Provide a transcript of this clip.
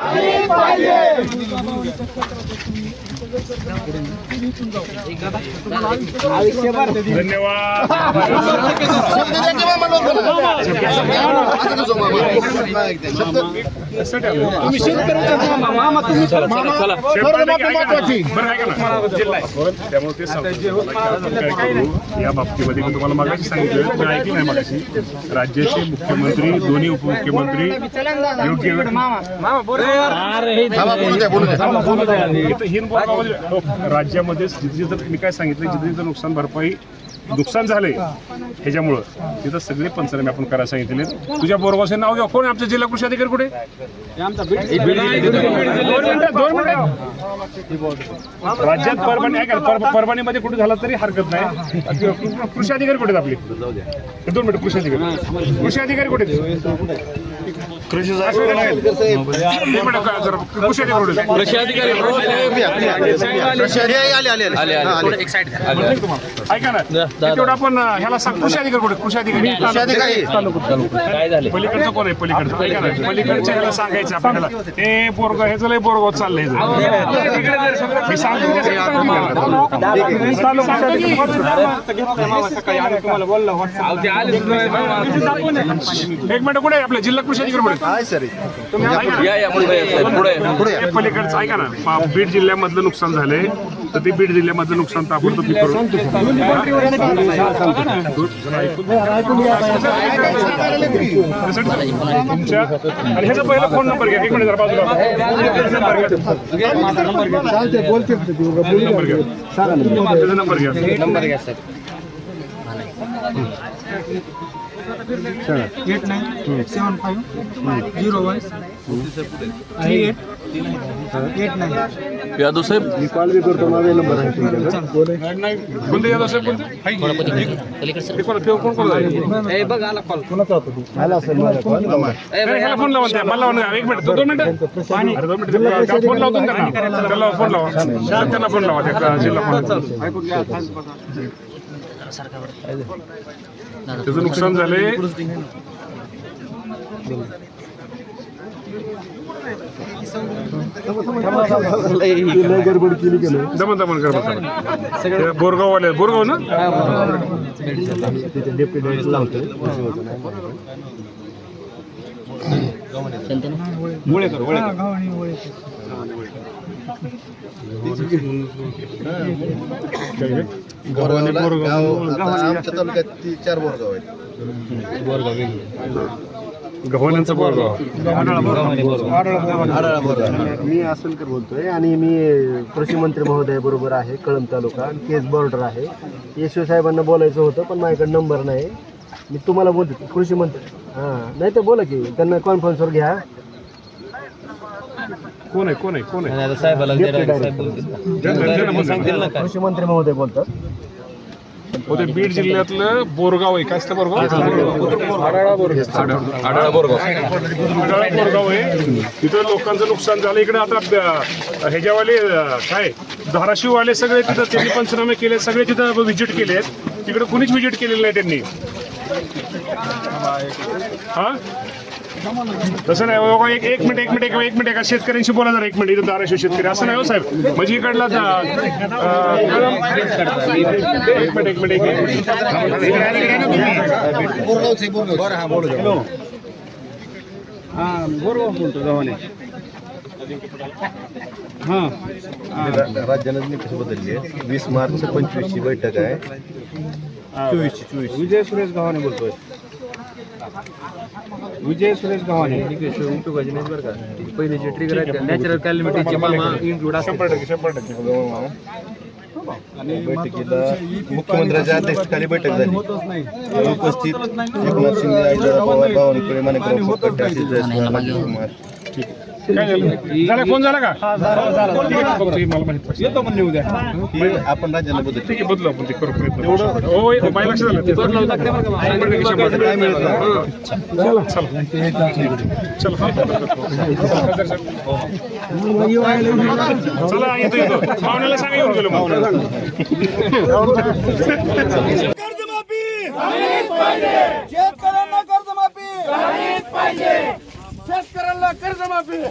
त्यामुळे ते सांगतो. काय करू? या बाबतीमध्ये मी तुम्हाला मागाशी सांगितलं मी ऐकलं नाही मागाशी राज्याचे मुख्यमंत्री दोन्ही उपमुख्यमंत्री योग्य हो, राज्यामध्ये जिथे जिथं मी काय सांगितलं जिथे जिथं नुकसान भरपाई नुकसान झालंय ह्याच्यामुळं तिथं सगळे पंचनामे आपण करायला सांगितले तुझ्या बोरगावचे नाव घ्या. कोण आमचा जिल्हा कृषी अधिकारी कुठे? राज्यात परभणी ऐका ना, पर- परभणीमध्ये कुठे झाला तरी हरकत नाही. कृषी अधिकारी कुठे आहेत आपले? दोन मिनिटं कृषी अधिकारी कृषी अधिकारी कुठे? कृषी कृषी अधिकारी ऐका ना तेवढं आपण ह्याला सांग कृषी अधिकारी कुठे कृषी अधिकारी काय झाले पलीकडचं कोण आहे पलीकडचं ऐका ना पलीकडच्या ह्याला सांगायचं आपल्याला हे बोरगाव ह्याचं लय बोरगाव चाललंय मी सांगतो एक मिनिट कुठे आहे आपल्या जिल्हा कृषी अधिकारी या या पुढे. या, पुढे हे पलीकडचं ऐका ना. पा- बीड जिल्ह्यामधलं नुकसान झालंय. तर ते बीड जिल्ह्यामधलं नुकसान ताबडतोब करून. तुमच्या आणि ह्याचा पहिला फोन नंबर घ्या. एक मिनिट जरा बाजूला नंबर घ्या. नंबर घ्या. त्याचा नंबर घ्या नंबर घ्या eight nine seven five zero one three eight eight nine Yadav साहेब कोणते यादव साहेब कोणते ते कोण कोण कोण आहे? ह्याला फोन लावा त्या मला लावा एक मिनिट दोन फोन लावतो त्याला फोन लावा त्यांना फोन लावा त्या जिल्हा फोन त्याचं नुकसान झालंय. दमन दमन कर बसा. बोरगाव वाले बोरगाव. ना आता आमच्या तालुक्यात ती चार बोरगाव आहेत. बोरगाव? मी असलकर बोलतोय. आणि मी कृषी मंत्री महोदय बरोबर आहे कळंब तालुका. आणि केस बॉर्डर आहे. यशवी साहेबांना बोलायचं होतं पण माझ्याकडे नंबर नाही. मी तुम्हाला बोलतो कृषी मंत्री हां नाही तर बोला की त्यांना कॉन्फरन्सवर घ्या. कोण आहे कोण आहे कोण साहेबाला. कृषी मंत्री महोदय बोलतात. हो, ते बीड जिल्ह्यातलं बोरगाव आहे. काय असतं बोरगाव? आढाळा बोरगाव. आहे. तिथं लोकांचं नुकसान झालं. इकडे आता ब- ह्याच्यावाले अं, काय धाराशिववाले सगळे तिथं त्यांनी पंचनामे केले. सगळे तिथं व्हिजिट केले तिकडे कुणीच व्हिजिट केलेलं नाही त्यांनी. हा? तसं नाही बाबा एक एक मिनिट एक मिनिट एक एक मिनिट एका शेतकऱ्यांशी बोला जरा एक मिनिट इथं धाराशिव शेतकरी. असं नाही हो साहेब. म्हणजे इकडला एक मिनिट एक मिनिट एक मिनिट. बोरगाव हा राज्यानं बदलली आहे. वीस मार्च पंचवीस ची बैठक आहे. चोवीस चोवीस विजय सुरेश गव्हाणे बोलतोय विजय सुरेश गव्हाणे उपयोगाची नाही बरं का पहिले जे ट्रिगर आहेत नॅचरल कॅलमिटीचे मामा इन्क्लूड शंभर टक्के शंभर टक्के बैठकीला मुख्यमंत्र्यांच्या अध्यक्षतेखाली बैठक झाली उपस्थित एकनाथ शिंदे आईदारा पवार बावनकुळे माणिकराव जयस्वाल राजेश कुमार काय झालं? झाला फोन झाला का? ठीक आहे, बघतो, हे मला माहीत पाहिजे. येतो म्हणले उद्या. ही आपण राज्याला बदल. ठीक आहे बदलू आपण ते करू प्रयत्न. हो येतो. बाय लक्ष झालं. ते. शंभर टक्के शंभर टक्के काय मिळत नाही चला. चला. चला. येतो येतो. पाहुण्याला सांगा येऊन गेलो मग. कर्जमाफी! शेतकऱ्यांना कर्जमाफी! शेतकऱ्यांना कर्जमाफी